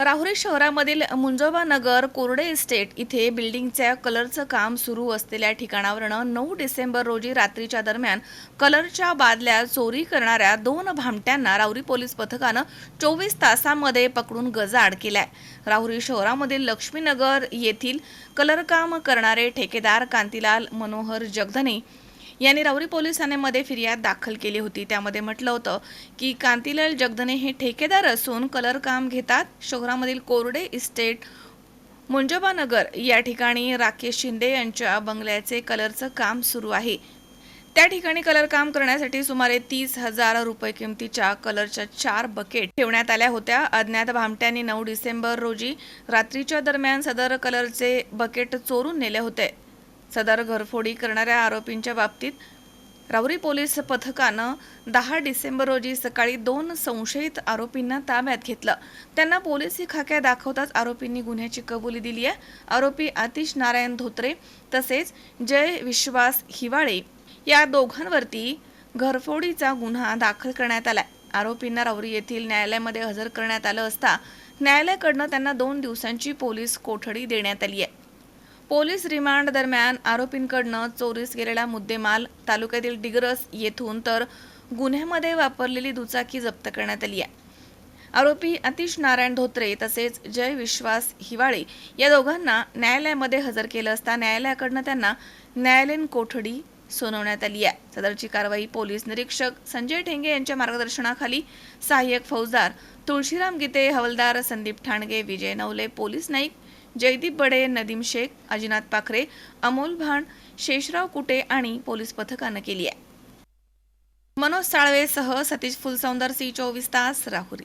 राहुरी शहरामधील मुंजोबा नगर कोरडे इस्टेट इथे बिल्डिंगच्या कलरचं काम सुरू असलेल्या ठिकाणावरनं नऊ डिसेंबर रोजी रात्रीच्या दरम्यान कलरच्या बादल्या चोरी करणाऱ्या दोन भामट्यांना राहुरी पोलीस पथकानं चोवीस तासामध्ये पकडून गजाआड केलाय. राहुरी शहरामधील लक्ष्मीनगर येथील कलरकाम करणारे ठेकेदार कांतीलाल मनोहर जगधने यांनी राहुरी पोलीस ठाण्यामध्ये फिर्याद दाखल केली होती. त्यामध्ये म्हटलं होतं की कांतीलाल जगदने हे ठेकेदार असून कलर काम घेतात. शहरामधील कोरडे इस्टेट मुंजोबानगर या ठिकाणी राकेश शिंदे यांच्या बंगल्याचे कलरचं काम सुरू आहे. त्या ठिकाणी कलर काम करण्यासाठी सुमारे तीस हजार रुपये किमतीच्या कलरच्या चार बकेट ठेवण्यात आल्या होत्या. अज्ञात भामट्यांनी नऊ डिसेंबर रोजी रात्रीच्या दरम्यान सदर कलरचे बकेट चोरून नेले होते. सदर घरफोडी करणाऱ्या आरोपींच्या बाबतीत राऊरी पोलीस पथकानं दहा डिसेंबर रोजी सकाळी दोन संशयित आरोपींना ताब्यात घेतलं. त्यांना पोलिसी खाक्या दाखवताच आरोपींनी गुन्ह्याची कबुली दिली आहे. आरोपी आतिश नारायण धोत्रे तसेच जय विश्वास हिवाळे या दोघांवरती घरफोडीचा गुन्हा दाखल करण्यात आलाय. आरोपींना राऊरी येथील न्यायालयामध्ये हजर करण्यात आलं असता न्यायालयाकडनं त्यांना दोन दिवसांची पोलीस कोठडी देण्यात आली आहे. पोलीस रिमांड दरम्यान आरोपींकडनं चोरीस गेलेला मुद्देमाल तालुक्यातील डिग्रस येथून तर गुन्ह्यामध्ये वापरलेली दुचाकी जप्त करण्यात आली आहे. आरोपी अतिश नारायण धोत्रे तसेच जय विश्वास हिवाळे या दोघांना न्यायालयामध्ये हजर केलं असता न्यायालयाकडनं त्यांना न्यायालयीन कोठडी सुनावण्यात आली आहे. सदरची कारवाई पोलीस निरीक्षक संजय ठेंगे यांच्या मार्गदर्शनाखाली सहाय्यक फौजदार तुळशीराम गीते हवलदार संदीप ठाणगे विजय नवले पोलीस नाईक जयदीप बडे नदीम शेख अजिनाथ पाखरे अमोल भाण शेषराव कुटे आणि पोलीस पथकानं केली आहे. मनोज साळवेसह सतीश फुलसौंदर सी चोवीस तास राहुरी.